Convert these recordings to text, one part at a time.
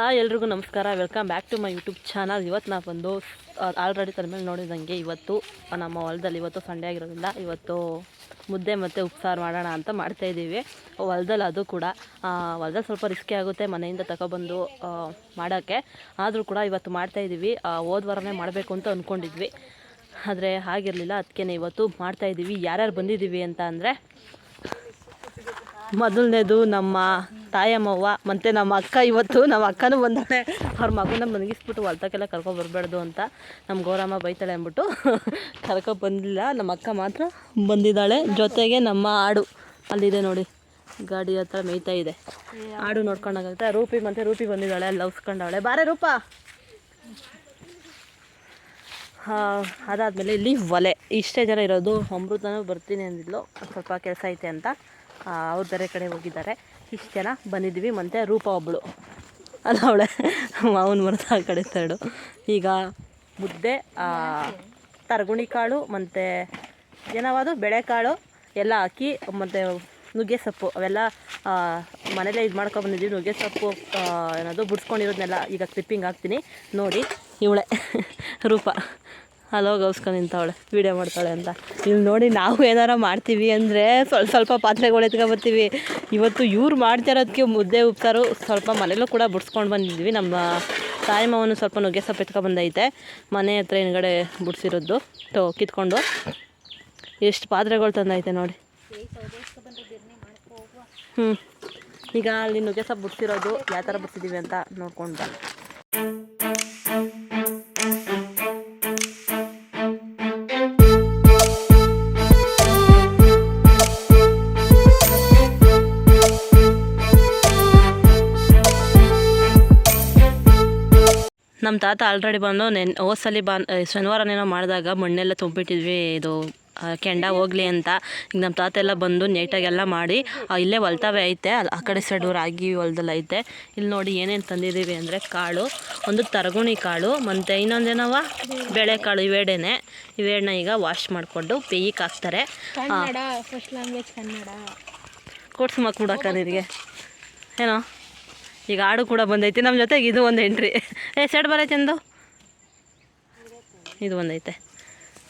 Hi ಎಲ್ರಿಗೂ ನಮಸ್ಕಾರ. Welcome back to my YouTube channel ಇವತ್ತು ನಾ ಬಂದು ಆಲ್ರೆಡಿ ತಲೆಮೇಲೆ ನೋಡಿದಂಗೆ ಇವತ್ತು ನಮ್ಮ ಹೊಲದಲ್ಲಿ ಇವತ್ತು ಸಂಡೆ ಆಗಿರೋದ್ರಿಂದ ಇವತ್ತು ಮುದ್ದೆ ಮತ್ತು ಉಪ್ಸಾರು ಮಾಡೋಣ ಅಂತ ಮಾಡ್ತಾಯಿದ್ದೀವಿ ಹೊಲದಲ್ಲಿ ಅದು ಕೂಡ ಹೊಲದಲ್ಲಿ ಸ್ವಲ್ಪ ರಿಸ್ಕಿ ಆಗುತ್ತೆ ಮನೆಯಿಂದ ತಗೊಬಂದು ಮಾಡೋಕ್ಕೆ ಆದರೂ ಕೂಡ ಇವತ್ತು ಮಾಡ್ತಾಯಿದ್ದೀವಿ ವಾರನೇ ಮಾಡಬೇಕು ಅಂತ ಅಂದ್ಕೊಂಡಿದ್ವಿ ಆದರೆ ಆಗಿರಲಿಲ್ಲ ಅದಕ್ಕೆ ಇವತ್ತು ಮಾಡ್ತಾಯಿದ್ದೀವಿ ಯಾರ್ಯಾರು ಬಂದಿದ್ದೀವಿ ಅಂತ ಅಂದರೆ, ಮೊದಲನೇದು ನಮ್ಮ ತಾಯಮ್ಮವ್ವ, ಮತ್ತು ನಮ್ಮ ಅಕ್ಕ ಇವತ್ತು, ನಮ್ಮ ಅಕ್ಕನೂ ಬಂದಾಳೆ. ಅವ್ರ ಮಗನ ಮನಗಿಸ್ಬಿಟ್ಟು ಹೊಲ್ತಕ್ಕೆಲ್ಲ ಕರ್ಕೊಬರ್ಬಾರ್ದು ಅಂತ ನಮ್ಮ ಗೌರಮ್ಮ ಬೈತಾಳೆ ಅಂದ್ಬಿಟ್ಟು ಕರ್ಕೊ ಬಂದಿಲ್ಲ. ನಮ್ಮ ಅಕ್ಕ ಮಾತ್ರ ಬಂದಿದ್ದಾಳೆ. ಜೊತೆಗೆ ನಮ್ಮ ಆಡು, ಅಲ್ಲಿದೆ ನೋಡಿ. ಗಾಡಿ ಹತ್ರ ಮೇಯ್ತಾ ಇದೆ. ಆಡು ನೋಡ್ಕೊಂಡಾಗುತ್ತೆ. ರೂಪಿ ಮತ್ತು ರೂಪಿ ಬಂದಿದ್ದಾಳೆ, ಅಲ್ಲಿ ಲವ್ಸ್ಕೊಂಡವಳೆ ಬಾರೆ ರೂಪ. ಅದಾದಮೇಲೆ ಇಲ್ಲಿ ಒಲೆ. ಇಷ್ಟೇ ಜನ ಇರೋದು. ಅಮೃತನೂ ಬರ್ತೀನಿ ಅಂದಿದ್ಲು. ಸ್ವಲ್ಪ ಕೆಲಸ ಐತೆ ಅಂತ. ಅವ್ರ ಬೇರೆ ಕಡೆ ಹೋಗಿದ್ದಾರೆ. ಇಷ್ಟು ಜನ ಬಂದಿದ್ದೀವಿ ಮತ್ತು ರೂಪ ಒಬ್ಬಳು ಅಲ್ಲ ಅವಳೆ. ಮಾವನ ಮರದ ಆ ಕಡೆ ತರಡು. ಈಗ ಮುದ್ದೆ ತರಗುಣಿ ಕಾಳು, ಮತ್ತು ಏನವಾದು? ಬೆಳೆಕಾಳು ಎಲ್ಲ ಹಾಕಿ, ಮತ್ತು ನುಗ್ಗೆ ಸೊಪ್ಪು. ಅವೆಲ್ಲ ಮನೇಲೇ ಇದು ಮಾಡ್ಕೊಂಡು ಬಂದಿದ್ದೀವಿ ನುಗ್ಗೆ ಸೊಪ್ಪು ಏನಾದರೂ ಏನದು ಬಿಡ್ಸ್ಕೊಂಡಿರೋದನ್ನೆಲ್ಲ ಈಗ ಕ್ಲಿಪ್ಪಿಂಗ್ ಹಾಕ್ತೀನಿ. ನೋಡಿ, ಇವಳೆ. ರೂಪ. ಅಲ್ಲೋ ಗೌಸ್ಕೊಂಡು ನಿಂತವಳೆ. ವೀಡಿಯೋ ಮಾಡ್ತಾಳೆ ಅಂತ. ಇಲ್ಲಿ ನೋಡಿ ನಾವು ಏನಾರ ಮಾಡ್ತೀವಿ ಅಂದರೆ ಸ್ವಲ್ಪ ಸ್ವಲ್ಪ ಪಾತ್ರೆಗಳು ಎತ್ಕೊಬರ್ತೀವಿ ಇವತ್ತು ಇವ್ರು ಮಾಡ್ತಿರೋದಕ್ಕೆ ಮುದ್ದೆ ಉಪ್ಸಾರು ಸ್ವಲ್ಪ ಮನೇಲೂ ಕೂಡ ಬಿಡಿಸ್ಕೊಂಡು ಬಂದಿದ್ವಿ. ನಮ್ಮ ತಾಯಿ ಮಾವನು ಸ್ವಲ್ಪ ನುಗ್ಗೆ ಸೊಪ್ಪು ಎತ್ಕೊಬಂದೈತೆ ಮನೆ ಹತ್ರ ಹಿಂದ್ಗಡೆ ಬಿಡಿಸಿರೋದು. ತೋ, ಕಿತ್ಕೊಂಡು. ಎಷ್ಟು ಪಾತ್ರೆಗಳು ತಂದೈತೆ ನೋಡಿ. ಹ್ಞೂ ಈಗ ಅಲ್ಲಿ ನುಗ್ಗೆ ಸೊಪ್ಪು ಬಿಡಿಸಿರೋದು, ಯಾವ ಥರ ಬಿಡ್ಸಿದ್ದೀವಿ ಅಂತ ನೋಡ್ಕೊಂಡು ನಮ್ಮ ತಾತ ಆಲ್ರೆಡಿ ಬಂದು ನೆನ್ ಹೋದ್ಸಲಿ ಬಾ ಶನಿವಾರನೇನೋ ಮಾಡಿದಾಗ ಮಣ್ಣೆಲ್ಲ ತುಂಬಿಟ್ಟಿದ್ವಿ ಇದು ಕೆಂಡ ಹೋಗ್ಲಿ ಅಂತ. ಈಗ ನಮ್ಮ ತಾತ ಎಲ್ಲ ಬಂದು ನೈಟಾಗೆಲ್ಲ ಮಾಡಿ ಇಲ್ಲೇ ಹೊಲ್ತಾವೆ ಐತೆ ಅಲ್ಲಿ ಆ ಕಡೆ ಸೈಡು ರಾಗಿ ಹೊಲ್ದಲ್ಲಿ ಐತೆ. ಇಲ್ಲಿ ನೋಡಿ ಏನೇನು ತಂದಿದ್ದೀವಿ ಅಂದರೆ ಕಾಳು ಒಂದು ತರಗುಣಿ ಕಾಳು ಮತ್ತು ಇನ್ನೊಂದೇನವ ಬೇಳೆಕಾಳು ಇವೇಡೇನೆ. ಇವೇಡನ್ನ ಈಗ ವಾಶ್ ಮಾಡಿಕೊಂಡು ಪೇಯಿ ಹಾಕ್ತಾರೆ. Kannada first language Kannada. ಕೊಡ್ಸು ಮಕ್ಕ ಬಿಡಕ್ಕ ನಿನಗೆ. ಏನೋ? ಈಗ ಆಡು ಕೂಡ ಬಂದೈತಿ. ನಮ್ಮ ಜೊತೆಗೆ ಇದು ಒಂದು ಎಂಟ್ರಿ ಏ ಸೆಡ್ ಬರೈತೆ ಎಂದು ಇದು ಒಂದೈತೆ.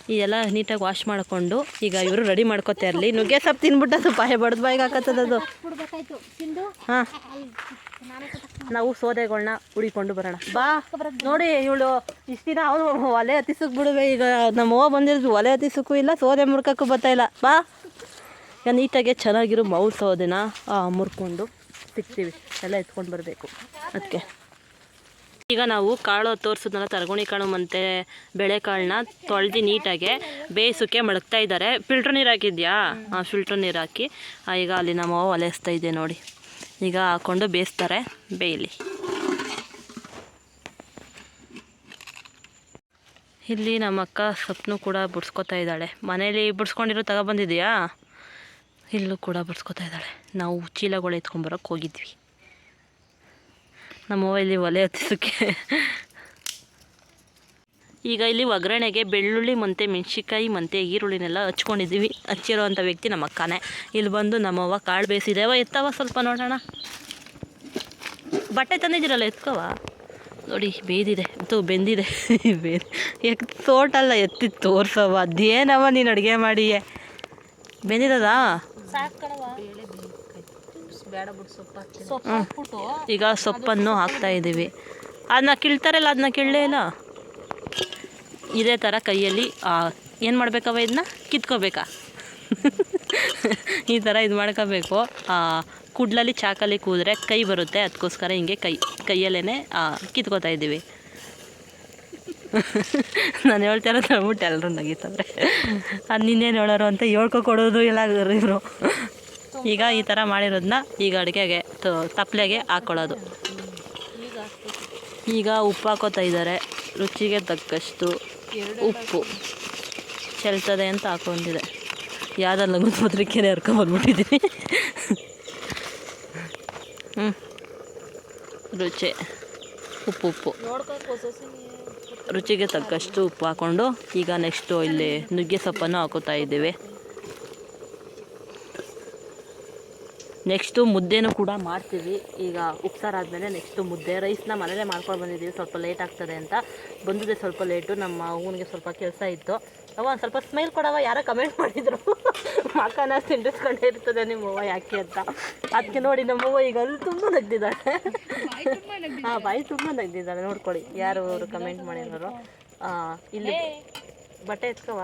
ಇದೆಲ್ಲ ನೀಟಾಗಿ ವಾಶ್ ಮಾಡಿಕೊಂಡು ಈಗ ಇವರು ರೆಡಿ ಮಾಡ್ಕೋತಾ ಇರಲಿ. ನುಗ್ಗೆ ಸೊಪ್ಪು ತಿನ್ಬಿಟ್ಟು ಅದು ಬಾಯಿ ಬಡ್ದು ಬಾಯಿಗೆ ಹಾಕತ್ತದದು ಹಾಂ. ನಾವು ಸೋದೆಗಳನ್ನ ಉಳಿಕೊಂಡು ಬರೋಣ. ಬಾ. ನೋಡಿ ಇವಳು ಇಷ್ಟು ದಿನ ಅವನು ಒಲೆ ಹತ್ತಿಸಕ್ಕೆ ಬಿಡುವೆ. ಈಗ ನಮ್ಮ ಅವ್ವ ಬಂದಿರೋದು ಒಲೆ ಹತ್ತಿಸಕ್ಕೂ ಇಲ್ಲ ಸೋದೆ ಮುರ್ಕಕ್ಕೂ ಬರ್ತಾಯಿಲ್ಲ ಬಾ. ಈಗ ನೀಟಾಗೆ ಚೆನ್ನಾಗಿರೋ ಮೌ ಸೋದೆನ ಆ, ಮುರ್ಕೊಂಡು ಸಿಗ್ತೀವಿ. ಎಲ್ಲ ಎತ್ಕೊಂಡು ಬರಬೇಕು. ಅದಕ್ಕೆ ಈಗ ನಾವು ಕಾಳು ತೋರಿಸಿದ್ನಲ್ಲ ತರಗುಣಿ ಕಾಳು ಮತ್ತು ಬೇಳೆಕಾಳನ್ನ ತೊಳೆದು ನೀಟಾಗಿ ಬೇಯಿಸೋಕ್ಕೆ ಮಡಗ್ತಾ ಇದ್ದಾರೆ ಫಿಲ್ಟ್ರ್ ನೀರು ಹಾಕಿದ್ಯಾ? ಹಾಂ ಫಿಲ್ಟ್ರ್ ನೀರು ಹಾಕಿ. ಈಗ ಅಲ್ಲಿ ನಮ್ಮ ಅವ್ವ ಒಲೆಸ್ತಾ ಇದೆ ನೋಡಿ. ಈಗ ಹಾಕ್ಕೊಂಡು ಬೇಯಿಸ್ತಾರೆ. ಬೇಯಲಿ. ಇಲ್ಲಿ ನಮ್ಮ ಅಕ್ಕ ಸೊಪ್ಪನ್ನು ಕೂಡ ಬಿಡ್ಸ್ಕೊತಾ ಇದ್ದಾಳೆ. ಮನೇಲಿ ಬಿಡ್ಸ್ಕೊಂಡಿರೋ ತಗೊಬಂದಿದ್ಯಾ ಇಲ್ಲೂ ಕೂಡ ಬರ್ಸ್ಕೊತಾ ಇದ್ದಾಳೆ. ನಾವು ಚೀಲಗಳು ಎತ್ಕೊಂಬರೋಕೆ ಹೋಗಿದ್ವಿ. ನಮ್ಮವ್ವ ಇಲ್ಲಿ ಒಲೆ ಹತ್ತಿಸೋಕ್ಕೆ ಈಗ ಇಲ್ಲಿ ಒಗ್ಗರಣೆಗೆ ಬೆಳ್ಳುಳ್ಳಿ ಮತ್ತು ಮೆಣಸಿಕಾಯಿ ಮತ್ತು ಈರುಳ್ಳಿನೆಲ್ಲ ಹಚ್ಕೊಂಡಿದ್ದೀವಿ. ಹಚ್ಚಿರೋ ಅಂಥ ವ್ಯಕ್ತಿ ನಮ್ಮ ಅಕ್ಕನೇ. ಇಲ್ಲಿ ಬಂದು ನಮ್ಮವ್ವ ಕಾಳು ಬೇಯಿಸಿದೆ ಅವ ಎತ್ತವ ಸ್ವಲ್ಪ ನೋಡೋಣ. ಬಟ್ಟೆ ತಂದಿದ್ದೀರಲ್ಲ ಎತ್ಕೋವ ನೋಡಿ ಬೇಯ್ದಿದೆ ತು ಬೆಂದಿದೆ. ಬೇರೆ ಯಾಕೆ ತೋಟಲ್ಲ ಎತ್ತಿ ತೋರ್ಸವ ಅದೇನವ ನೀನು ಅಡುಗೆ ಮಾಡಿಯೇ? ಬೆಂದಿದದಾ? ಈಗ ಸೊಪ್ಪನ್ನು ಹಾಕ್ತಾ ಇದ್ದೀವಿ. ಅದನ್ನ ಕೀಳ್ತಾರಲ್ಲ ಅದನ್ನ ಕೀಳಲೇ ಇಲ್ಲ? ಇದೇ ಥರ ಕೈಯಲ್ಲಿ ಏನು ಮಾಡ್ಬೇಕವ ಇದನ್ನ ಕಿತ್ಕೋಬೇಕಾ? ಈ ಥರ ಇದು ಮಾಡ್ಕೋಬೇಕು. ಕುಡ್ಲಲ್ಲಿ ಚಾಕಲ್ಲಿ ಕೂದ್ರೆ ಕೈ ಬರುತ್ತೆ. ಅದಕ್ಕೋಸ್ಕರ ಹಿಂಗೆ ಕೈ ಕೈಯಲ್ಲೇ ಕಿತ್ಕೋತಾ ಇದ್ದೀವಿ. ನಾನು ಹೇಳ್ತಾ ಇರೋದು ಹೇಳ್ಬಿಟ್ಟು ಎಲ್ಲರೂ ಅದು ನಿನ್ನೇನು ಹೇಳೋರು ಅಂತ ಹೇಳ್ಕೊ ಕೊಡೋದು ಇಲ್ಲ ಇವರು. ಈಗ ಈ ಥರ ಮಾಡಿರೋದನ್ನ ಈಗ ಅಡುಗೆಗೆ ತಪ್ಪಲೆಗೆ ಹಾಕ್ಕೊಳ್ಳೋದು ಈಗ ಉಪ್ಪು ಹಾಕೋತಾ ಇದ್ದಾರೆ ರುಚಿಗೆ ತಕ್ಕಷ್ಟು ಉಪ್ಪು. ಚೆಲ್ತದೆ ಅಂತ ಹಾಕೊಂಡಿದೆ. ಯಾವ್ದಲ್ಲ ಪತ್ರಿಕೆನೆ ಹರ್ಕೊಂಬಂದ್ಬಿಟ್ಟಿದ್ದೀನಿ ಹ್ಞೂ ರುಚಿ. ಉಪ್ಪು ಉಪ್ಪು. ರುಚಿಗೆ ತಕ್ಕಷ್ಟು ಉಪ್ಪು ಹಾಕ್ಕೊಂಡು ಈಗ ನೆಕ್ಸ್ಟು ಇಲ್ಲಿ ನುಗ್ಗೆ ಸೊಪ್ಪನ್ನು ಹಾಕೋತಾ ಇದ್ದೀವಿ. ನೆಕ್ಸ್ಟು ಮುದ್ದೆನೂ ಕೂಡ ಮಾಡ್ತೀವಿ. ಈಗ ಉಪ್ಸಾರು ಆದಮೇಲೆ ನೆಕ್ಸ್ಟು ಮುದ್ದೆ ರೈಸ್ನ ಮನೇಲೆ ಮಾಡ್ಕೊಂಡು ಬಂದಿದ್ದೀವಿ. ಸ್ವಲ್ಪ ಲೇಟ್ ಆಗ್ತದೆ ಅಂತ. ಬಂದಿದೆ ಸ್ವಲ್ಪ ಲೇಟು ನಮ್ಮ ಅವನಿಗೆ ಸ್ವಲ್ಪ ಕೆಲಸ ಇತ್ತು. ಅವ ಸ್ವಲ್ಪ ಸ್ಮೈಲ್ ಕೊಡವ, ಯಾರೋ ಕಮೆಂಟ್ ಮಾಡಿದರು. ಮಕ್ಕನ ಸಿಂಡಿಸ್ಕೊಂಡೇ ಇರ್ತದೆ ನಿಮ್ಮವ್ವ ಯಾಕೆ ಅಂತ. ಅದಕ್ಕೆ ನೋಡಿ ನಮ್ಮವ್ವ ಈಗ ಅಲ್ಲಿ ತುಂಬ ನಗ್ದಿದ್ದಾಳೆ. ಹಾಂ, ಬಾಯಿ ತುಂಬ ನಗ್ದಿದ್ದಾಳೆ. ನೋಡ್ಕೊಳ್ಳಿ, ಯಾರು ಅವರು ಕಮೆಂಟ್ ಮಾಡಿರೋರು ಇಲ್ಲಿ ಬಟ್ಟೆ ಎತ್ಕವ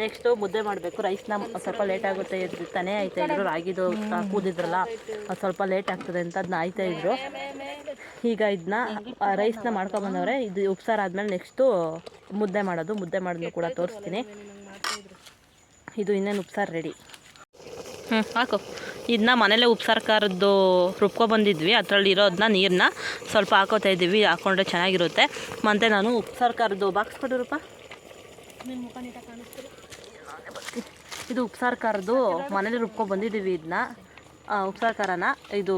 ನೆಕ್ಸ್ಟು ಮುದ್ದೆ ಮಾಡಬೇಕು. ರೈಸ್ನ ಸ್ವಲ್ಪ ಲೇಟ್ ಆಗುತ್ತೆ. ತಾನೆ ತಾನೇ ಆಯ್ತಾ ಇದ್ರು. ರಾಗಿದು ಕೂದಿದ್ರಲ್ಲ ಅದು ಸ್ವಲ್ಪ ಲೇಟ್ ಆಗ್ತದೆ ಅಂತ ಅದನ್ನ ಆಯ್ತಾ ಇದ್ರು. ಈಗ ಇದನ್ನ ರೈಸ್ನ ಮಾಡ್ಕೊಬಂದವ್ರೆ ಇದು ಉಪ್ಸಾರು ಆದಮೇಲೆ ನೆಕ್ಸ್ಟು ಮುದ್ದೆ ಮಾಡೋದು. ಮುದ್ದೆ ಮಾಡೋದು ಕೂಡ ತೋರಿಸ್ತೀನಿ. ಇದು ಇನ್ನೇನು ಉಪ್ಸಾರು ರೆಡಿ ಹ್ಞೂ ಹಾಕು. ಇದನ್ನ ಮನೇಲೆ ಉಪ್ಸಾರು ಖಾರದ್ದು ರುಬ್ಕೊಬಂದಿದ್ವಿ ಅದರಲ್ಲಿ ಇರೋದನ್ನ ನೀರನ್ನ ಸ್ವಲ್ಪ ಹಾಕೋತಾ ಇದ್ದೀವಿ. ಹಾಕೊಂಡ್ರೆ ಚೆನ್ನಾಗಿರುತ್ತೆ. ಮತ್ತು ನಾನು ಉಪ್ಸಾರು ಖಾರದ್ದು ಬಾಕ್ಸ್ ಕೊಡಿರಪ್ಪ. ಇದು ಉಪ್ಸಾರು ಖಾರದ್ದು ಮನೇಲಿ ರುಬ್ಕೊ ಬಂದಿದ್ದೀವಿ ಇದನ್ನ ಉಪ್ಸಾರು ಖಾರನ. ಇದು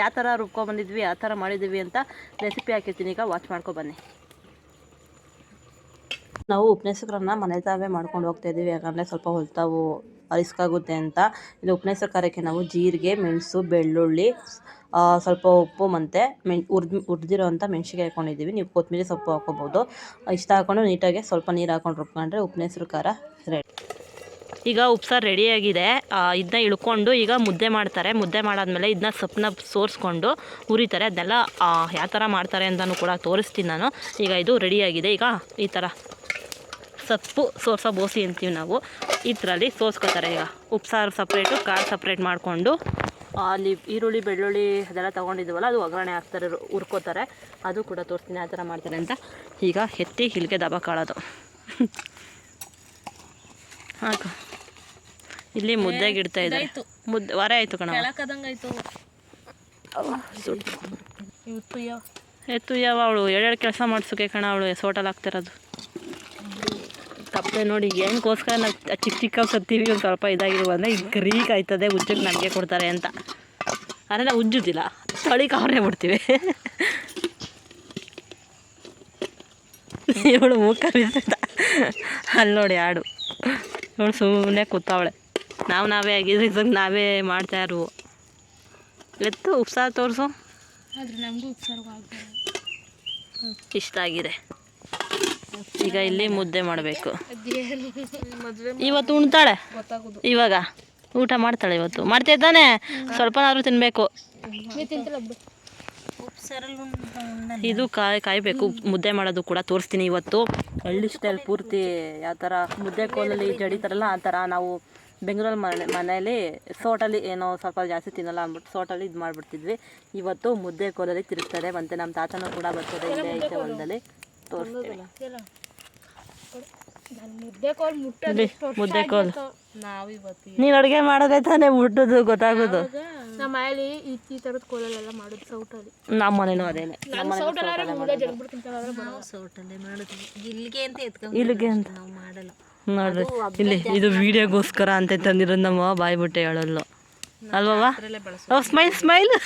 ಯಾವ ಥರ ರುಬ್ಕೊ ಬಂದಿದ್ವಿ ಯಾವ ಥರ ಮಾಡಿದ್ದೀವಿ ಅಂತ ರೆಸಿಪಿ ಹಾಕಿರ್ತೀನಿ. ಈಗ ವಾಚ್ ಮಾಡ್ಕೊ ಬನ್ನಿ. ನಾವು ಉಪನ್ಯಾಸಕರನ್ನ ಮನೆ ತಾವೇ ಮಾಡ್ಕೊಂಡು ಹೋಗ್ತಾ ಇದ್ದೀವಿ. ಯಾಕಂದರೆ ಸ್ವಲ್ಪ ಹೊಲ್ತಾವು ರಿಸ್ಕ್ ಆಗುತ್ತೆ ಅಂತ. ಇಲ್ಲಿ ಉಪನ್ಯಾಸ ಖಾರಕ್ಕೆ ನಾವು ಜೀರಿಗೆ, ಮೆಣಸು, ಬೆಳ್ಳುಳ್ಳಿ ಸ್ವಲ್ಪ ಉಪ್ಪು ಮತ್ತು ಮೆಣ್ ಹುರ್ದು ಹುರ್ದಿರೋ ಮೆಣಸಿಗೆ ಹಾಕೊಂಡಿದ್ದೀವಿ. ನೀವು ಕೊತ್ತಂಬರಿ ಸೊಪ್ಪು ಹಾಕೋಬೋದು. ಇಷ್ಟ ಹಾಕ್ಕೊಂಡು ನೀಟಾಗಿ ಸ್ವಲ್ಪ ನೀರು ಹಾಕೊಂಡು ರುಬ್ಕೊಂಡ್ರೆ ಉಪ್ಪನೇಸರು ಖಾರ ರೆಡಿ ಈಗ ಉಪ್ಸಾರು ರೆಡಿಯಾಗಿದೆ ಇದನ್ನ ಇಳ್ಕೊಂಡು ಈಗ ಮುದ್ದೆ ಮಾಡ್ತಾರೆ. ಮುದ್ದೆ ಮಾಡಾದ್ಮೇಲೆ ಇದನ್ನ ಸೊಪ್ಪನ್ನ ಸೋರಿಸ್ಕೊಂಡು ಉರಿತಾರೆ ಅದನ್ನೆಲ್ಲ ಯಾವ ಥರ ಮಾಡ್ತಾರೆ ಅಂತಲೂ ಕೂಡ ತೋರಿಸ್ತೀನಿ ನಾನು. ಈಗ ಇದು ರೆಡಿಯಾಗಿದೆ ಈಗ ಈ ಥರ ಸೊಪ್ಪು ಸೋಸ ಬೋಸಿ ಅಂತೀವಿ ನಾವು ಇದರಲ್ಲಿ ಸೋಸ್ಕೋತಾರೆ ಈಗ ಉಪ್ಸಾರು ಸಪ್ರೇಟು ಕಾಳು ಸಪ್ರೇಟ್ ಮಾಡಿಕೊಂಡು ಅಲ್ಲಿ ಈರುಳ್ಳಿ ಬೆಳ್ಳುಳ್ಳಿ ಅದೆಲ್ಲ ತೊಗೊಂಡಿದ್ದೀವಲ್ಲ ಅದು ಒಗ್ಗರಣೆ ಹಾಕ್ತಾರೆ ಹುರ್ಕೋತಾರೆ ಅದು ಕೂಡ ತೋರಿಸ್ತೀನಿ ಆ ಥರ ಮಾಡ್ತಾರೆ ಅಂತ ಈಗ ಎತ್ತಿ ಇಲ್ಲಿಗೆ ದಬ ಕಾಳೋದು ಹಾಕು ಇಲ್ಲಿ ಮುದ್ದೆ ಗಿಡ್ತಾ ಇದೆ ಮುದ್ದೆ ವರ ಆಯಿತು ಕಣ ಎತ್ತು ಯಾವ ಅವಳು ಎರಡೆರಡು ಕೆಲಸ ಮಾಡಿಸೋಕೆ ಕಣ ಅವಳು ಸೋಟಲ್ಲಿ ಹಾಕ್ತಿರೋದು ತಪ್ಪೆ ನೋಡಿ ಏನಕ್ಕೋಸ್ಕರ ನಾವು ಚಿಕ್ಕ ಚಿಕ್ಕ ಸತ್ತೀವಿ ಒಂದು ಸ್ವಲ್ಪ ಇದಾಗಿರುವ ಅಂದರೆ ಈಗ ಗ್ರೀಕ್ ಆಯ್ತದೆ ಉಜ್ಜಕ್ಕೆ ನಮಗೆ ಕೊಡ್ತಾರೆ ಅಂತ. ಆದರೆ ನಾವು ಉಜ್ಜುದಿಲ್ಲ. ತಳಿಗೆ ಅವ್ರನ್ನೇ ಬಿಡ್ತೀವಿ ಇವಳು ಮೂಕ ಬಿಸಿದ ಅಲ್ಲಿ ನೋಡಿ ಆಡು. ಇವಳು ಸುಮ್ಮನೆ ಕೂತಾವಳೆ. ನಾವು ನಾವೇ ಆಗಿದ್ರೆ ಇದಕ್ಕೆ ನಾವೇ ಮಾಡ್ತಾ ಇರುವ ಎತ್ತು ಉಪ್ಸಾರು ತೋರಿಸು. ಆದ್ರೆ ನಮಗೂ ಉಪ್ಸಾರು ಆಗ್ತದೆ ಇಷ್ಟ ಆಗಿದೆ. ಈಗ ಇಲ್ಲಿ ಮುದ್ದೆ ಮಾಡಬೇಕು. ಇವತ್ತು ಉಣ್ತಾಳೆ? ಗೊತ್ತಾಗೋದು. ಇವಾಗ? ಊಟ ಮಾಡ್ತಾಳೆ ಇವತ್ತು. ಮಾಡ್ತಾ ಇದ್ದಾನೆ. ಸ್ವಲ್ಪನಾದ್ರೂ ತಿನ್ನಬೇಕು ಇದು ಕಾಯಿ ಕಾಯಬೇಕು. ಮುದ್ದೆ ಮಾಡೋದು ಕೂಡ ತೋರಿಸ್ತೀನಿ ಇವತ್ತು. ಹಳ್ಳಿ ಸ್ಟೈಲ್ ಪೂರ್ತಿ ಯಾವ ಥರ ಮುದ್ದೆ ಕೋಲಲ್ಲಿ ಜಡಿತಾರಲ್ಲ ಆ ಥರ ನಾವು ಬೆಂಗಳೂರಲ್ಲಿ ಮನೆ ಮನೆಯಲ್ಲಿ ಸೋಟಲ್ಲಿ ಏನೋ ಸ್ವಲ್ಪ ಜಾಸ್ತಿ ತಿನ್ನಲ್ಲ ಅಂದ್ಬಿಟ್ಟು ಸೋಟಲ್ಲಿ ಇದು ಮಾಡಿಬಿಡ್ತಿದ್ವಿ. ಇವತ್ತು ಮುದ್ದೆ ಕೋಲಲ್ಲಿ ತಿರುಗ್ತಾರೆ. ಮತ್ತು ನಮ್ಮ ತಾತನೂ ಕೂಡ ಬರ್ತದೆ ಇಲ್ಲೇ ಐತೆ ಹೊಲದಲ್ಲಿ. ತೋರಿಸ್ತೀವಿ ನಾನು ಮುದ್ದೆ ಕೋಲ್ ನೀನು ಅಡುಗೆ ಮಾಡೋದೇ ತಾನೇ ಮುಟ್ಟೋದು ಗೊತ್ತಾಗೋದು. ನಮ್ಮ ಮನೇಲಿ ಈ ಈ ಥರದ ಕೋಲಲ್ಲೆಲ್ಲ ಮಾಡೋದು ಸೌಟಲ್ಲಿ ನಮ್ಮ ಮನೇನು ಅದೇನೆ. ಸೌಟಲ್ಲೇ ಮಾಡೋದು. ಇಲ್ಲಿಗೆ ಅಂತ ಎತ್ಕೊಂಡು ಇಲ್ಲಿಗೆ ಅಂತ. ನಾವು ಮಾಡಲ್ಲ. ನೋಡ್ರಿ ಇಲ್ಲಿ ಇದು ವಿಡಿಯೋಗೋಸ್ಕರ ಅಂತ ತಂದಿರೋದು ನಮ್ಮ ಬಾಯಿ ಬಿಟ್ಟೆ ಹೇಳಲ್ಲ ಅಲ್ವಾ ಓ ಸ್ಮೈಲ್ ಸ್ಮೈಲ್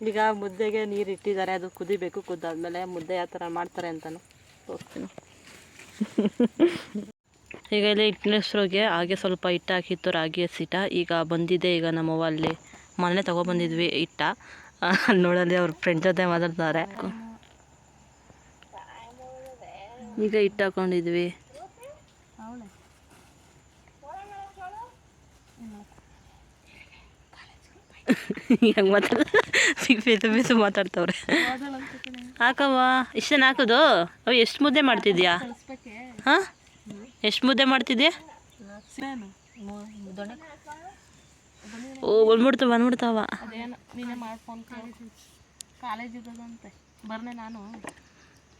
ಈಗ ಮುದ್ದೆಗೆ ನೀರು ಇಟ್ಟಿದ್ದಾರೆ ಅದು ಕುದಿಬೇಕು. ಕುದ್ದಾದ್ಮೇಲೆ ಮುದ್ದೆ ಯಾವ ಥರ ಮಾಡ್ತಾರೆ ಅಂತಲೂ ತೋರಿಸ್ತೀನಿ. ಈಗ ಇಲ್ಲಿ ಹಿಟ್ಟಿನಸ್ರೋಗೆ ಹಾಗೆ ಸ್ವಲ್ಪ ಹಿಟ್ಟು ಹಾಕಿತ್ತು ರಾಗಿ ಹಸಿಟ ಈಗ ಬಂದಿದೆ, ಈಗ ನಮ್ಮವ್ವ ಅಲ್ಲಿ ಮನೆ ತಗೊಬಂದಿದ್ವಿ ಹಿಟ್ಟ. ಅಲ್ಲಿ ನೋಡಲ್ಲಿ ಅವ್ರ ಫ್ರೆಂಡ್ ಜೊತೆ ಮಾತಾಡ್ತಾರೆ. ಈಗ ಹಿಟ್ಟು ಹಾಕೊಂಡಿದ್ವಿ. ಹೆಂಗೆ ಮಾತಾಡ ಫೇಸು ಫೇಸು ಮಾತಾಡ್ತವ್ರೆ. ಹಾಕವ್ವ ಇಷ್ಟೇನು ಹಾಕೋದು ಅವು ಎಷ್ಟು ಮುದ್ದೆ ಮಾಡ್ತಿದ್ಯಾ? ಹಾಂ? ಎಷ್ಟು ಮುದ್ದೆ ಮಾಡ್ತಿದ್ಯಾ? ಓ, ಬಂದ್ಬಿಡ್ತು, ಬಂದ್ಬಿಡ್ತಾವ.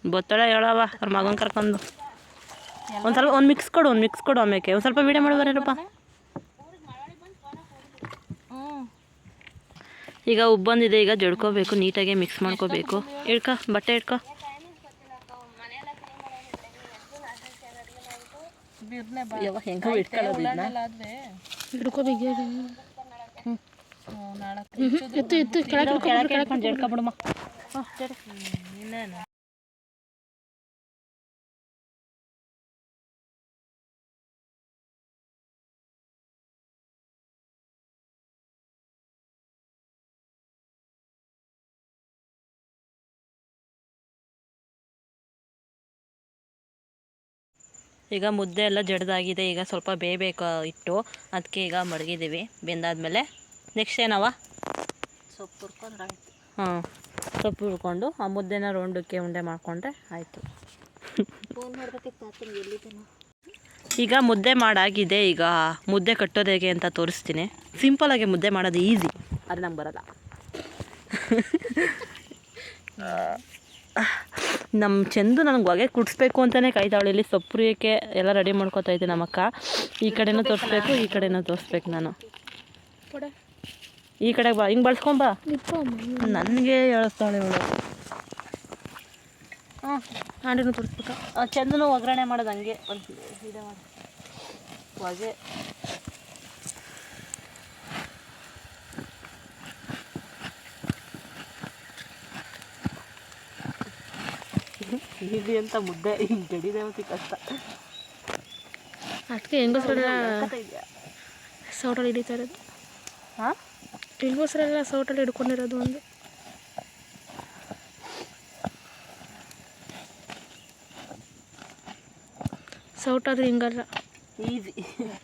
ಬತ್ತಳ ಹೇಳವ ಅವ್ರ ಮಗನ ಕರ್ಕೊಂಡು. ಒಂದು ಸ್ವಲ್ಪ, ಒಂದು ಮಿಕ್ಸ್ ಕೊಡು, ಒಂದು ಮಿಕ್ಸ್ ಕೊಡು ಆಮೇಲೆ ಒಂದು ಸ್ವಲ್ಪ ವೀಡಿಯೋ ಮಾಡಿ ಬರೀರಪ್ಪ ಹ್ಞೂ ಈಗ ಉಬ್ಬಂದಿದೆ ಈಗ ಜಡ್ಕೋಬೇಕು ನೀಟಾಗಿ ಮಿಕ್ಸ್ ಮಾಡ್ಕೋಬೇಕು. ಇಡ್ಕೊ ಬಟ್ಟೆ ಇಡ್ಕೊ ಹೆಂಗೆ ಇಟ್ಕೊಳ್ಳೋದು ಎತ್ತು ಎತ್ತು ಕೆಳಗೆ ಜಡ್ಕೊಬಿಡಮ್ಮ ಈಗ ಮುದ್ದೆ ಎಲ್ಲ ಜಡ್ದಾಗಿದೆ ಈಗ ಸ್ವಲ್ಪ ಬೇಯಬೇಕು ಇಟ್ಟು ಅದಕ್ಕೆ ಈಗ ಮಡಗಿದ್ದೀವಿ ಬೆಂದಾದಮೇಲೆ ನೆಕ್ಸ್ಟ್ ಏನವ? ಸೊಪ್ಪು ಹುರ್ಕೊಂಡ್ರೆ ಆಯಿತು. ಹಾಂ ಸೊಪ್ಪು ಹುರ್ಕೊಂಡು ಆ ಮುದ್ದೆನ ರೌಂಡಕ್ಕೆ ಉಂಡೆ ಮಾಡಿಕೊಂಡ್ರೆ ಆಯಿತು. ಈಗ ಮುದ್ದೆ ಮಾಡಾಗಿದೆ ಈಗ ಮುದ್ದೆ ಕಟ್ಟೋದು ಹೇಗೆ ಅಂತ ತೋರಿಸ್ತೀನಿ. ಸಿಂಪಲಾಗಿ ಮುದ್ದೆ ಮಾಡೋದು ಈಸಿ ಅದು ನಂಗೆ ಬರಲ್ಲ ನಮ್ಮ ಚೆಂದು ನನಗೆ ಹೊಗೆ ಕುಡಿಸ್ಬೇಕು ಅಂತಲೇ ಕಾಯ್ತಾವಳು. ಇಲ್ಲಿ ಸೊಪ್ಪು ಹುರಿಯೋಕ್ಕೆ ಎಲ್ಲ ರೆಡಿ ಮಾಡ್ಕೊತಾ ಇದ್ದೆ ನಮ್ಮಕ್ಕ. ಈ ಕಡೆನೂ ತೋರಿಸ್ಬೇಕು ಈ ಕಡೆನೂ ತೋರಿಸ್ಬೇಕು ನಾನು. ಈ ಕಡೆಗೆ ಬಾ ಹಿಂಗೆ ಬಳಸ್ಕೊಂಬ ನನಗೆ ಹೇಳಿಸ್ತಾಳೆ ಇವಳು ಹಾಂ ಹಾಂಡಿನೂ ತೋರಿಸ್ಬೇಕು? ಚೆಂದನೂ ಒಗ್ಗರಣೆ ಮಾಡೋದು ಹಂಗೆ. ಒಂದು ಇದೆ ಮಾಡಿ. ಹೊಗೆ. ಈಸಿ ಅಂತ ಮುದ್ದೆ ಹಿಂಗೆ ಗಡಿದೇವತಿ ಕಷ್ಟ ಅದಕ್ಕೆ ಹೆಂಗಸರೆಲ್ಲ ಸೌಟಲ್ಲಿ ಹಿಡಿತಾ ಇರೋದು ಹಾಂ ಹೆಂಗಸರೆಲ್ಲ ಸೌಟಲ್ಲಿ ಹಿಡ್ಕೊಂಡಿರೋದು ಒಂದು. ಸೌಟಾದ್ರೆ ಹಿಂಗಲ್ಲ. ಈಸಿ.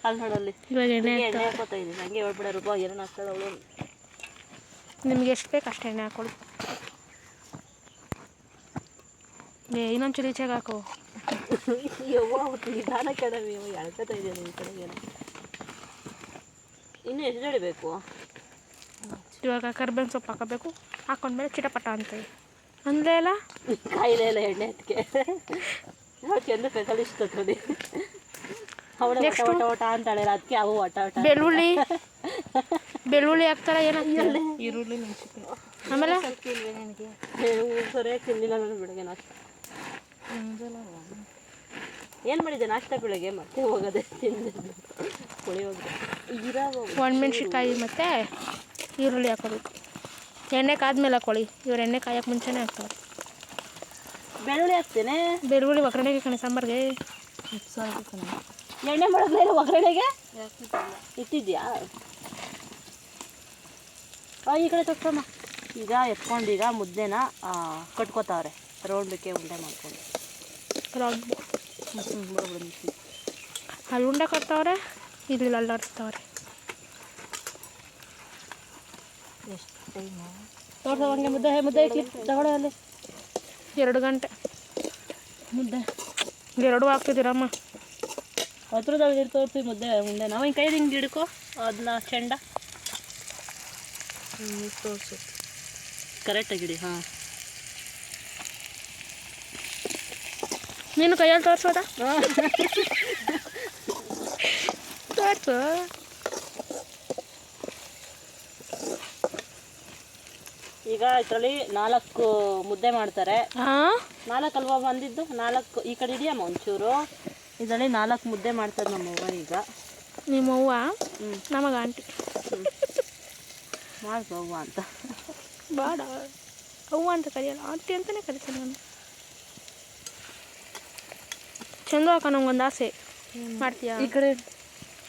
ಅಲ್ಲಿ ನೋಡಲ್ಲಿ. ಇವಾಗ ಎಣ್ಣೆ ಎಣ್ಣೆ ಹಾಕೋತಾ. ಇದ್ದೀನಿ. ಹಂಗೆ ಹೇಳ್ಬಿಡ ರೂಪಾಯಿ ಏನೇನು ಹಾಕ್ತಾಳೆ ಅವಳು. ನಿಮ್ಗೆ ಎಷ್ಟು ಬೇಕು ಅಷ್ಟು ಎಣ್ಣೆ ಹಾಕೊಳ್ಳಿ ಏ ಇನ್ನೊಂದು ಚೂರು ಈಚೆಗೆ ಹಾಕು ಯವ್ವ ನಿಧಾನ ಕಡಿಮೆ ಎಳ್ಕೊತಾ ಇದೆಯಲ್ಲ ಈ ಕಡೆಗೆ ಇನ್ನು ಎಷ್ಟು ಜಡಿಬೇಕು ಇವಾಗ ಕರ್ಬೇವಿನ ಸೊಪ್ಪು ಹಾಕಬೇಕು ಹಾಕೊಂಡ್ಮೇಲೆ ಚಿಟಪಟ ಅಂತ ಅಂದ್ರೆ ಇಲ್ಲ ಕಾಯಿಲೆ ಇಲ್ಲ ಎಣ್ಣೆ ಅದಕ್ಕೆ ನಾವು ಚೆಂದ ಸ್ಪೆಷಲಿಸ್ಟ್ ಹತ್ರದಿ ಅವಳು ಅಂತಾಳೆ ಅದಕ್ಕೆ ಅವು ಒಟ ಒಟ ಬೆಳ್ಳುಳ್ಳಿ ಬೆಳ್ಳುಳ್ಳಿ ಹಾಕ್ತಾರ ಏನಾಗ್ತದೆ ಈರುಳ್ಳಿ ಆಮೇಲೆ ಸರಿಯಾಗಿ ತಿಂದಿಲ್ಲ ನಾನು ಬೆಳಗ್ಗೆ ನಾಷ್ಟ ಏನು ಮಾಡಿದ್ದೆ ನಾಷ್ಟ ಬೆಳಗ್ಗೆ ಮತ್ತೆ ಹೋಗೋದೆ ತಿಂದಿದ್ದು ಪುಳಿಯೋಗರೆ ಇರಾವ. ಒಣಮೆಣ್ಸಿನ್ಕಾಯಿ ಮತ್ತು ಈರುಳ್ಳಿ ಹಾಕೋಬೇಕು ಎಣ್ಣೆ ಕಾದ್ಮೇಲೆ ಹಾಕೊಳ್ಳಿ. ಇವ್ರು ಎಣ್ಣೆ ಕಾಯಕ್ಕೆ ಮುಂಚೆನೇ ಹಾಕ್ತಾರೆ. ಬೆಳ್ಳುಳ್ಳಿ ಹಾಕ್ತೇನೆ. ಬೆಳ್ಳುಳ್ಳಿ ಒಗ್ಗರಣೆಗೆ ಕಣೆ ಸಾಂಬಾರಿಗೆ. ಎಣ್ಣೆ ಮಾಡೋದೇ ಇಲ್ಲ ಒಗ್ಗರಣೆಗೆ? ಇಟ್ಟಿದ್ಯಾ? ಈ ಕಡೆ ತಕ್ಕಮ್ಮ ಈಗ ಎತ್ಕೊಂಡು ಈಗ ಮುದ್ದೆನ ಕಟ್ಕೋತಾವ್ರೆ. ರೌಂಡಕ್ಕೆ ಉಂಡೆ ಮಾಡ್ಕೊಂಡು. ಮಿಕ್ಸಿ ಅಲ್ಲಿ ಉಂಡೆ ಕೊಡ್ತಾವ್ರೆ ಇಲ್ಲಿ ಅಲ್ಲಾಡಿಸ್ತಾವ್ರೆ ತೋರ್ಸೋ ಹಂಗೆ ಮುದ್ದೆ ಮುದ್ದೆ ತಗೊಳ್ಳೆ ಅಲ್ಲಿ ಎರಡು ಗಂಟೆ. ಮುದ್ದೆ. ಎರಡು ಹಾಕ್ತಿದ್ದೀರಮ್ಮ ಹತ್ರದಾಗ ತೋರಿಸಿ ಮುದ್ದೆ ಮುಂದೆ ನಾವು ಹಿಂಗೆ ಕೈ ಹಿಂಗೆ ಹಿಡ್ಕೊ ಅದನ್ನ ಚೆಂಡ. ತೋರಿಸು ಕರೆಕ್ಟಾಗಿ ಹಿಡಿ ಹಾಂ. ನೀನು ಕೈಯಲ್ಲಿ ತೋರಿಸೋದ? ತೋರಿಸು. ಈಗ ಇದರಲ್ಲಿ ನಾಲ್ಕು ಮುದ್ದೆ ಮಾಡ್ತಾರೆ. ಹಾಂ? ನಾಲ್ಕು ಅಲ್ವಾ ಬಂದಿದ್ದು? ನಾಲ್ಕು ಈ ಕಡೆ ಇದೆಯಮ್ಮ ಒಂಚೂರು ಇದರಲ್ಲಿ ನಾಲ್ಕು ಮುದ್ದೆ ಮಾಡ್ತಾರೆ ನಮ್ಮವ್ವ ಈಗ. ನಿಮ್ಮ ಅವ್ವ? ಹ್ಞೂ ನಮಗೆ ಆಂಟಿ. ಮಾಡ್ಬವ್ವ ಅಂತ. ಬಾಡ. ಅವ್ವ ಅಂತ ಕರೆಯಲ್ಲ. ಆಂಟಿ ಅಂತಲೇ ಕರಿತೀನಿ ನಾನು ಚಂದ ಅಕ್ಕ ನಂಗೊಂದು ಆಸೆ ಮಾಡ್ತೀಯಾ? ಈ ಕಡೆ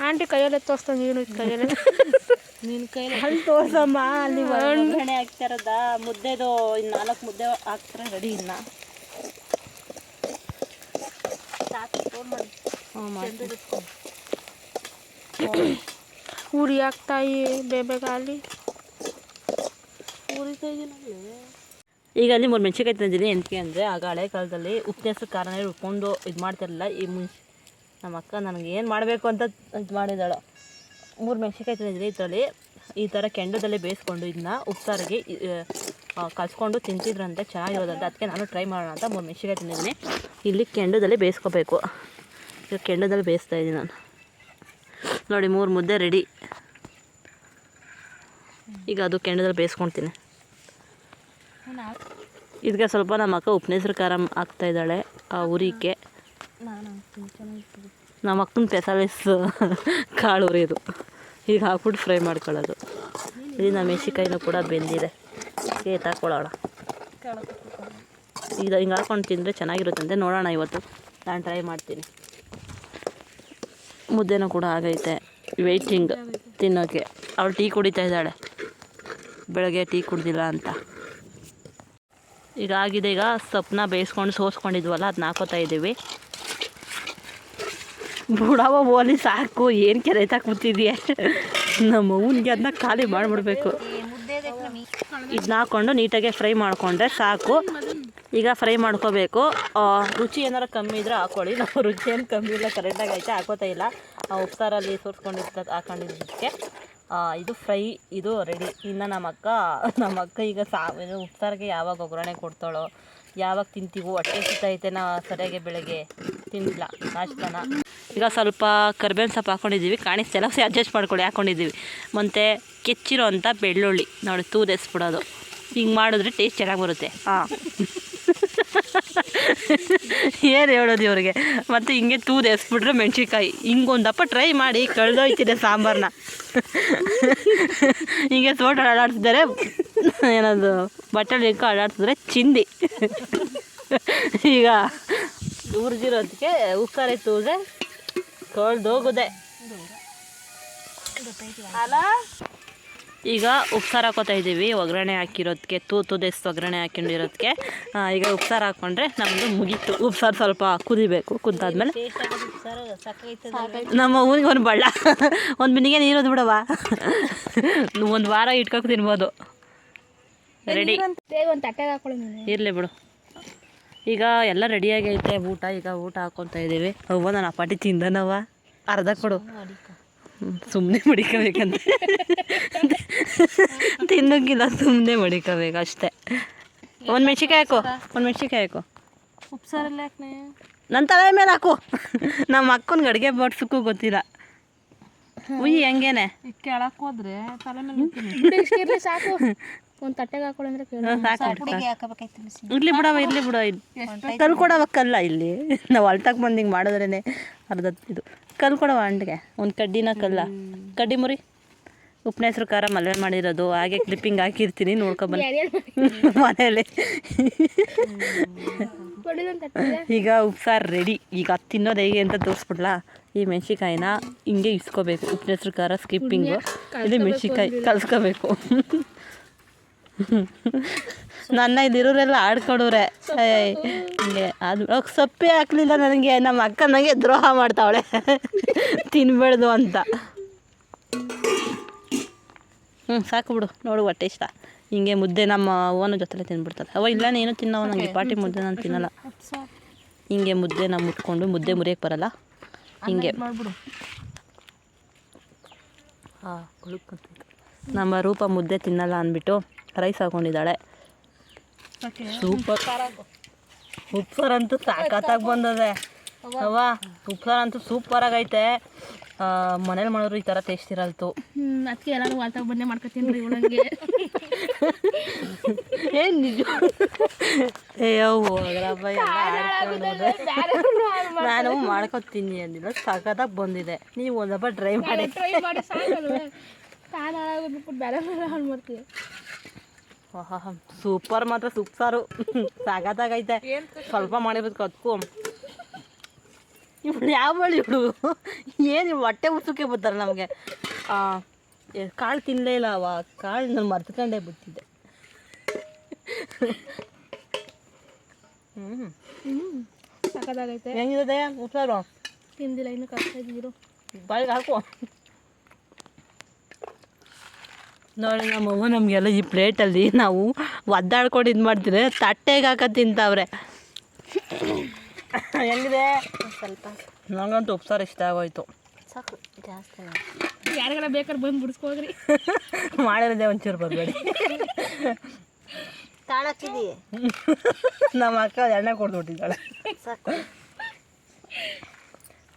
ಆಂಟಿ ಕೈಯಲ್ಲೇ ತೋರಿಸ್ತಾನೆ ನೀನು ಕೈಯಲ್ಲೇ. ನಿನ್ನ ಕೈಯಲ್ಲಿ. ಅಲ್ಲಿ ತೋರ್ಸಮ್ಮ ಅಲ್ಲಿ ಒಗ್ಗರಣೆ ಹಾಕ್ತಾರದ ಮುದ್ದೆದು ಇನ್ನು ನಾಲ್ಕು ಮುದ್ದೆ ಹಾಕ್ತಾರೆ ರೆಡಿ ಇನ್ನ. ಉರಿ ಹಾಕ್ತಾಯಿ ಬೇಬೇಗ ಅಲ್ಲಿ ಈಗ ಅಲ್ಲಿ ಮೂರು ಮೆಣಸಿನ್ಕಾಯಿ ತಂದಿದ್ದೀನಿ. ಎಂತಕ್ಕೆ ಅಂದರೆ ಆಗ ಹಳೆ ಕಾಲದಲ್ಲಿ ಉಪನ್ಯಾಸ ಕಾರಣ ರುಬ್ಕೊಂಡು ಇದು ಮಾಡ್ತಿರಲಿಲ್ಲ. ಈ ಮುಂಚೆ ನಮ್ಮ ಅಕ್ಕ ನನಗೆ ಏನು ಮಾಡಬೇಕು ಅಂತ ಇದು ಮಾಡಿದಾಳು. ಮೂರು ಮೆಣಸಿನ್ಕಾಯಿ ತಂದಿದ್ದೀನಿ ಇದರಲ್ಲಿ. ಈ ಥರ ಕೆಂಡದಲ್ಲಿ ಬೇಯಿಸ್ಕೊಂಡು ಇದನ್ನ ಉಪ್ಸಾರಿಗೆ ಕಲ್ಸ್ಕೊಂಡು ತಿಂತಿದ್ರಂತೆ. ಚೆನ್ನಾಗಿರೋದಂತೆ. ಅದಕ್ಕೆ ನಾನು ಟ್ರೈ ಮಾಡೋಣ ಅಂತ ಮೂರು ಮೆಣಸಿನ್ಕಾಯಿ ತಂದಿದ್ದೀನಿ. ಇಲ್ಲಿ ಕೆಂಡದಲ್ಲಿ ಬೇಯಿಸ್ಕೋಬೇಕು. ಈಗ ಕೆಂಡದಲ್ಲಿ ಬೇಯಿಸ್ತಾ ಇದ್ದೀನಿ ನಾನು. ನೋಡಿ, ಮೂರು ಮುದ್ದೆ ರೆಡಿ ಈಗ ಅದು ಕೆಂಡದಲ್ಲಿ ಬೇಯಿಸ್ಕೊಳ್ತೀನಿ ಇದಕ್ಕೆ ಸ್ವಲ್ಪ ನಮ್ಮ ಅಕ್ಕ ಉಪ್ನೇಸ್ರು ಖಾರ ಹಾಕ್ತಾ ಇದ್ದಾಳೆ, ಆ ಉರಿಕೆ ನಮ್ಮ ಅಕ್ಕನ ಪೆಸಾಲಿಸ್ ಕಾಳು ಉರಿಯೋದು. ಈಗ ಹಾಕ್ಬಿಟ್ಟು ಫ್ರೈ ಮಾಡ್ಕೊಳ್ಳೋದು. ಇಲ್ಲಿ ನಮ್ಮ ಮೆಣಸಿಕಾಯಿನೂ ಕೂಡ ಬೆಂದಿದೆ. ಏತ್ ಹಾಕ್ಕೊಳ್ಳೋಣ ಈಗ ಹಿಂಗೆ ಹಾಕೊಂಡು ತಿಂದರೆ ಚೆನ್ನಾಗಿರುತ್ತಂತೆ ನೋಡೋಣ ಇವತ್ತು. ನಾನು ಟ್ರೈ ಮಾಡ್ತೀನಿ. ಮುದ್ದೆನೂ ಕೂಡ ಆಗೈತೆ. ವೆಯ್ಟಿಂಗ್ ತಿನ್ನೋಕ್ಕೆ ಅವಳು ಟೀ ಕುಡಿತಾ ಇದ್ದಾಳೆ. ಬೆಳಗ್ಗೆ ಟೀ ಕುಡ್ದಿಲ್ಲ ಅಂತ. ಆಗಿದೆ ಈಗ ಸೊಪ್ಪನ್ನ ಬೇಯಿಸ್ಕೊಂಡು ಸೋಸ್ಕೊಂಡಿದ್ವಲ್ಲ ಅದನ್ನ ಹಾಕೋತಾ ಇದ್ದೀವಿ. ಬುಡವ ಓಲಿ ಸಾಕು, ಏನು ಕೆರೆ ಕೂತಿದೆಯಾ ನಮ್ಮ ಅವನಿಗೆ ಅದನ್ನ ಖಾಲಿ ಮಾಡಿಬಿಡ್ಬೇಕು. ಇದನ್ನ ಹಾಕ್ಕೊಂಡು ನೀಟಾಗಿ ಫ್ರೈ ಮಾಡಿಕೊಂಡ್ರೆ ಸಾಕು. ಈಗ ಫ್ರೈ ಮಾಡ್ಕೋಬೇಕು. ರುಚಿ ಏನಾರು ಕಮ್ಮಿ ಇದ್ರೆ ಹಾಕೊಳ್ಳಿ. ನಾವು ರುಚಿ ಏನು ಕಮ್ಮಿ ಇಲ್ಲ ಕರೆಕ್ಟಾಗಿ ಐತೆ ಹಾಕೋತಾ ಇಲ್ಲ. ಉಪ್ಸಾರಲ್ಲಿ ಸೋರ್ಸ್ಕೊಂಡಿರ್ತದೆ ಹಾಕೊಂಡಿದ್ದಕ್ಕೆ. ಇದು ಫ್ರೈ, ಇದು ರೆಡಿ. ಇನ್ನು ನಮ್ಮ ಅಕ್ಕ ನಮ್ಮ ಅಕ್ಕ ಈಗ ಸಾ ಉಪ್ಸಾರಿಗೆ ಯಾವಾಗ ಒಗ್ಗರಣೆ ಕೊಡ್ತಾಳೋ, ಯಾವಾಗ ತಿಂತೀವೋ ಹೊಟ್ಟೆ ಸಿಗ್ತೈತೆ ನಾ ಸರಿಯಾಗಿ ಬೆಳಗ್ಗೆ ತಿಂದಿಲ್ಲ ನಾಷ್ಟನ. ಈಗ ಸ್ವಲ್ಪ ಕರ್ಬೇವಿನ ಸೊಪ್ಪು ಹಾಕೊಂಡಿದ್ದೀವಿ. ಕಾಣಿಸ್ತಿಲ್ಲ ಸರಿ ಅಡ್ಜಸ್ಟ್ ಮಾಡ್ಕೊಳ್ಳಿ, ಹಾಕೊಂಡಿದ್ದೀವಿ. ಮತ್ತು ಕೆಚ್ಚಿರೋ ಅಂಥ ಬೆಳ್ಳುಳ್ಳಿ. ನೋಡಿ, ತೂದೆಸ್ಬಿಡೋದು. ಹಿಂಗೆ ಮಾಡಿದ್ರೆ ಟೇಸ್ಟ್ ಚೆನ್ನಾಗಿ ಬರುತ್ತೆ. ಹಾಂ. ಏನು ಹೇಳೋದು ಇವ್ರಿಗೆ? ಮತ್ತು ಹಿಂಗೆ ತೂದು ಎಸ್ಬಿಟ್ರೆ ಮೆಣಸಿನ್ಕಾಯಿ. ಹಿಂಗೊಂದಪ್ಪ ಟ್ರೈ ಮಾಡಿ, ಕಳೆದೋಯ್ತಿದೆ ಸಾಂಬಾರನ್ನ ಹಿಂಗೆ ತೋಟ ಅಡಾಡ್ತಿದ್ದಾರೆ. ಏನದು, ಬಟ್ಟೆ ಇಕ್ಕ ಅಡಾಡ್ತಿದ್ರೆ ಚಿಂದಿ. ಈಗ ಉರ್ದಿರೋದಕ್ಕೆ ಉಕ್ಕಾರೆ ತೂದೆ, ಕಳ್ದೋಗುದೆ. ಈಗ ಉಪ್ಸಾರು ಹಾಕೋತಾ ಇದ್ದೀವಿ. ಒಗ್ಗರಣೆ ಹಾಕಿರೋದಕ್ಕೆ ತೂತು ದೇಸ್ ಒಗ್ಗರಣೆ ಹಾಕೊಂಡಿರೋದಕ್ಕೆ ಈಗ ಉಪ್ಸಾರು ಹಾಕ್ಕೊಂಡ್ರೆ ನಮ್ಮದು ಮುಗೀತು. ಉಪ್ಸಾರು ಸ್ವಲ್ಪ ಕುದಿಬೇಕು. ಕುದ್ದಾದ್ಮೇಲೆ ನಮ್ಮ ಊರಿಗೆ ಒಂದು ಬಳ್ಳ. ಒಂದು ಬಿನಿಗೆ ನೀರೋದು ಬಿಡವ ಒಂದು ವಾರ ಇಟ್ಕೊಂಡು ತಿನ್ಬೋದು. ರೆಡಿ ಇರಲಿ ಬಿಡು. ಈಗ ಎಲ್ಲ ರೆಡಿಯಾಗೈತೆ ಊಟ ಈಗ ಊಟ ಹಾಕ್ಕೊತಾ ಇದ್ದೀವಿ ಅವ್ವ ನಾನು ಅಪಾಟಿ ತಿಂದನವ ಅರ್ಧ ಕೊಡು. ಸುಮ್ಮನೆ ಮಡಿಕೋಬೇಕಂತ. ತಿನ್ನೋಕ್ಕಿಲ್ಲ ಸುಮ್ಮನೆ ಮಡಿಕೋಬೇಕು ಅಷ್ಟೇ. ಒಂದು ಮೆಣ್ಸಿಕಾಯಿ ಹಾಕು ಒಂದು ಮೆಣ್ಸಿಕಾಯಿ ಹಾಕು. ಉಪ್ಸಾರಲ್ಲ ನನ್ನ ತಲೆ ಮೇಲೆ ಹಾಕು. ನಮ್ಮ ಅಕ್ಕನ ಅಡುಗೆ ಬಡ್ಸಕ್ಕೂ ಗೊತ್ತಿಲ್ಲ. ಉಯ್ ಹೆಂಗೇನೆ. ಕೆಳಕ್ಕೆ ಹೋದ್ರೆ ತಲೆ ಮೇಲೆ ಇರ್ಲಿ ಸಾಕು. ಒಂದು ತಟ್ಟೆಗೆ ಹಾಕೊಳ್ಳಿ ಅಂದ್ರೆ ಸಾಕು ಇರ್ಲಿ ಬಿಡವ ಇರ್ಲಿ ಬಿಡವ ಇಲ್ಲಿ ಕಲ್ ಕೊಡವ ಕಲ್ಲ ಇಲ್ಲಿ. ನಾವು ಅಲ್ಟಾಕ್ ಬಂದಿಂಗ್ ಹಿಂಗೆ ಮಾಡಿದ್ರೇ ಅರ್ಧ ಇದು. ಕಲ್ ಕೊಡವ ಅಂಡ್ಗೆ ಒಂದು ಕಡ್ಡಿನ ಕಲ್ಲ ಕಡ್ಡಿ ಮುರಿ. ಉಪ್ಪಿನ ಹೆಸರು ಖಾರ ಮಲ್ವೆ ಮಾಡಿರೋದು ಹಾಗೆ ಕ್ಲಿಪ್ಪಿಂಗ್ ಹಾಕಿರ್ತೀನಿ ಮನೇಲಿ ಕೊಡಿದೊಂದು ತಟ್ಟೆ ಈಗ ಉಪ್ಸಾರು ರೆಡಿ ಈಗ ಅದು ತಿನ್ನೋದು ಹೇಗೆ ಅಂತ ತೋರಿಸ್ಬಿಡ್ಲಾ? ಈ ಮೆಣ್ಸಿಕಾಯಿನ ಹಿಂಗೆ ಇಸ್ಕೋಬೇಕು. ಉಪ್ಪಿನ ಹೆಸರು ಖಾರ ಸ್ಕಿಪ್ಪಿಂಗು ಇಲ್ಲಿ ಮೆಣ್ಸಿಕಾಯಿ ಕಲ್ಸ್ಕೋಬೇಕು. ನನ್ನ ಇದಿರೋರೆಲ್ಲ ಆಡ್ಕೊಡೋರೆ. ಹಿಂಗೆ ಅದು ಸೊಪ್ಪೆ ಹಾಕ್ಲಿಲ್ಲ ನನಗೆ ನಮ್ಮ ಅಕ್ಕ ನನಗೆ ದ್ರೋಹ ಮಾಡ್ತಾವಳೆ. ತಿನ್ಬೇಡ್ದು ಅಂತ. ಹ್ಞೂ ಸಾಕು ಬಿಡು ನೋಡು ಹೊಟ್ಟೆ ಇಷ್ಟ. ಹಿಂಗೆ ಮುದ್ದೆ ನಮ್ಮ ಅವನ ಜೊತೆಲೆ ತಿನ್ಬಿಡ್ತಾರೆ ಅವ ಇಲ್ಲ ನೀನು ತಿನ್ನವ ನನಗೆ ಪಾಟಿ ಮುದ್ದೆ ನಾನು ತಿನ್ನಲ್ಲ. ಹಿಂಗೆ ಮುದ್ದೆ ನಾವು ಮುಟ್ಕೊಂಡು ಮುದ್ದೆ ಮುರಿಯಕ್ಕೆ ಬರಲ್ಲ. ಹಿಂಗೆ. ನಮ್ಮ ರೂಪ ಮುದ್ದೆ ತಿನ್ನಲ್ಲ ಅಂದ್ಬಿಟ್ಟು ರೈಸ್ ಹಾಕೊಂಡಿದ್ದಾಳೆ. ಸೂಪರ್ ಉಪ್ಸಾರು ಅಂತೂ ಸಾಕತ್ತಾಗಿ ಬಂದದೆ. ಅವ್ವ ಉಪ್ಸಾರು ಅಂತೂ ಸೂಪರ್ ಆಗೈತೆ. ಮನೇಲಿ ಮಾಡೋರು ಈ ಥರ ಟೇಸ್ಟ್ ಇರಲ್ತು. ಅದಕ್ಕೆ ಎಲ್ಲರೂ ವಾಲ್ತಾಗ ಬಂದೆ ಮಾಡ್ಕೊತೀನಿ ರೀ ಇವಳಂಗೆ ಏನು ನಿಜ? ಅಯ್ಯೋ ಹೋಗ್ರಪ್ಪ ಎಲ್ಲ ನಾನು ಮಾಡ್ಕೊತೀನಿ ಅಂದಿಲ್ಲ ಸಖತ್ತಾಗಿ ಬಂದಿದೆ. ನೀವು ಒಂದಪ್ಪ ಟ್ರೈ ಮಾಡಿ. ಟ್ರೈ ಮಾಡಿ ಬೇರೆ ಮಾಡ್ತೀವಿ ಸೂಪರ್ ಮಾತ್ರ ಸೂಪ್ಸಾರು ಸಾಗತ್ತಾಗೈತೆ ಸ್ವಲ್ಪ ಮಾಡಿರೋದಕ್ಕೆ ಅದಕ್ಕೂ ಇವಳು ಯಾವ ಬಳಿ ಇವಳು? ಏನು ಹೊಟ್ಟೆ ಉಸಕ್ಕೆ ಬರ್ತಾರೆ ನಮಗೆ. ಕಾಳು ತಿನ್ನಲೇ ಇಲ್ಲ ಅವ. ಕಾಳು ನಾನು ಮರ್ತ್ಕೊಂಡೇ ಬಿಟ್ಟಿದ್ದೆ. ಹ್ಞೂ ಸಾಕಾಗೈತೆ ಹೆಂಗಿದೆ ಉಪ್ಸಾರು ತಿಂದಿಲ್ಲ ಇನ್ನು ಕಷ್ಟ ಇದ್ದೀರು ಬಾಯಿಗೆ ಹಾಕು. ನೋಡಿ ನಮ್ಮವ್ವ ನಮಗೆಲ್ಲ ಈ ಪ್ಲೇಟಲ್ಲಿ ನಾವು ಒದ್ದಾಡ್ಕೊಂಡು ಇದು ಮಾಡ್ತೀರಿ ತಟ್ಟೆಗೆ ಹಾಕ ತಿಂತಾವ್ರೆ. ಹೆಂಗಿದೆ? ಸ್ವಲ್ಪ. ನನಗಂತೂ ಉಪ್ಸಾರು ಇಷ್ಟ ಆಗೋಯ್ತು. ಸಾಕು ಜಾಸ್ತಿ ಯಾರಿಗಾರ ಬೇಕಾದ್ರೆ ಬಂದು ಬಿಡಿಸ್ಕೋದ್ರಿ ಮಾಡಿರೋದೇ ಒಂಚೂರು ಬರಬೇಡಿ. ತಾಳಕ್ಕಿದೆಯೇ? ನಮ್ಮ ಅಕ್ಕ ಎಣ್ಣೆ ಕೊಡ್ದುಬಿಟ್ಟಿದ್ದಾಳೆ. ಸಾಕು.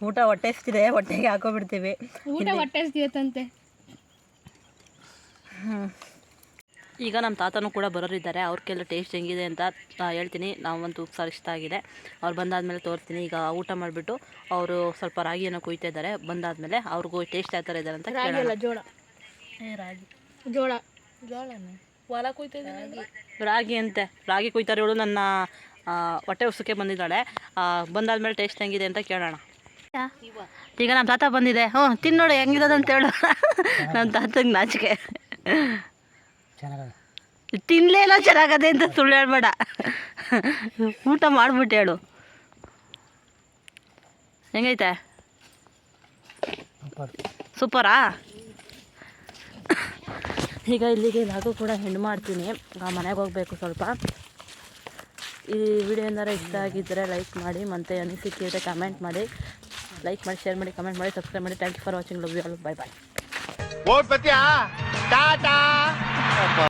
ಊಟ ಹೊಟ್ಟೆ ಎಷ್ಟಿದೆ ಹೊಟ್ಟೆಗೆ ಹಾಕೋಬಿಡ್ತೀವಿ. ಊಟ ಹೊಟ್ಟೆ ಹಸ್ದಿಯತ್ತಂತೆ ಈಗ ನಮ್ಮ ತಾತನೂ ಕೂಡ ಬರೋರಿದ್ದಾರೆ. ಅವ್ರಿಗೆಲ್ಲ ಟೇಸ್ಟ್ ಹೆಂಗಿದೆ ಅಂತ ಹೇಳ್ತೀನಿ. ನಾವಂತೂ ಉಪ್ಸಾರು ಇಷ್ಟ ಆಗಿದೆ. ಅವ್ರು ಬಂದಾದಮೇಲೆ ತೋರ್ತೀನಿ. ಈಗ ಊಟ ಮಾಡಿಬಿಟ್ಟು ಅವರು ಸ್ವಲ್ಪ ರಾಗಿಯನ್ನು ಕುಯ್ತಾ ಇದ್ದಾರೆ. ಬಂದಾದಮೇಲೆ ಅವ್ರಿಗೂ ಟೇಸ್ಟ್ ಯಾವ ಥರ ಇದ್ದಾರೆ ಅಂತ ರಾಗಿ ಕೇಳೋಣ. ಜೋಳ ರಾಗಿ. ಜೋಳ. ಜೋಳನೇ? ಹೊಲ ಕುಯ್ತಾ ರಾಗಿ. ಅಂತೆ. ರಾಗಿ ಕುಯ್ತಾರೆ ಇವಳು ನನ್ನ ಆ, ಹೊಟ್ಟೆ ಉಸಕ್ಕೆ ಬಂದಿದ್ದಾಳೆ. ಬಂದಾದಮೇಲೆ ಟೇಸ್ಟ್ ಹೆಂಗಿದೆ ಅಂತ ಕೇಳೋಣ. ಈಗ ನಮ್ಮ ತಾತ ಬಂದಿದೆ. ಹ್ಞೂ ತಿನ್ನೋಡು ಹೆಂಗಿರೋದಂತ ಹೇಳು. ನಮ್ಮ ತಾತಂಗೆ ನಾಚಿಕೆ. ತಿನ್ಲೇ ಇಲ್ಲ ಚೆನ್ನಾಗದೆ ಅಂತ ಸುಳ್ಳು ಹೇಳ್ಬೇಡ ಊಟ ಮಾಡ್ಬಿಟ್ಟು ಹೇಳು. ಹೆಂಗೈತೆ? ಸೂಪರ್. ಈಗ ಇಲ್ಲಿಗೆ ಲಾಗು ಕೂಡ ಹೆಣ್ಣು ಮಾಡ್ತೀನಿ. ಮನೆಗೆ ಹೋಗಬೇಕು ಸ್ವಲ್ಪ. ಈ ವಿಡಿಯೋ ಏನಾರು ಇಷ್ಟ ಆಗಿದ್ದರೆ ಲೈಕ್ ಮಾಡಿ ಮತ್ತು ಅನಿಸಿಕೆ ಇದ್ದರೆ ಕಮೆಂಟ್ ಮಾಡಿ. ಲೈಕ್ ಮಾಡಿ ಶೇರ್ ಮಾಡಿ ಕಮೆಂಟ್ ಮಾಡಿ ಸಬ್ಸ್ಕ್ರೈಬ್ ಮಾಡಿ. Thank you for watching love you all bye bye Ta-da!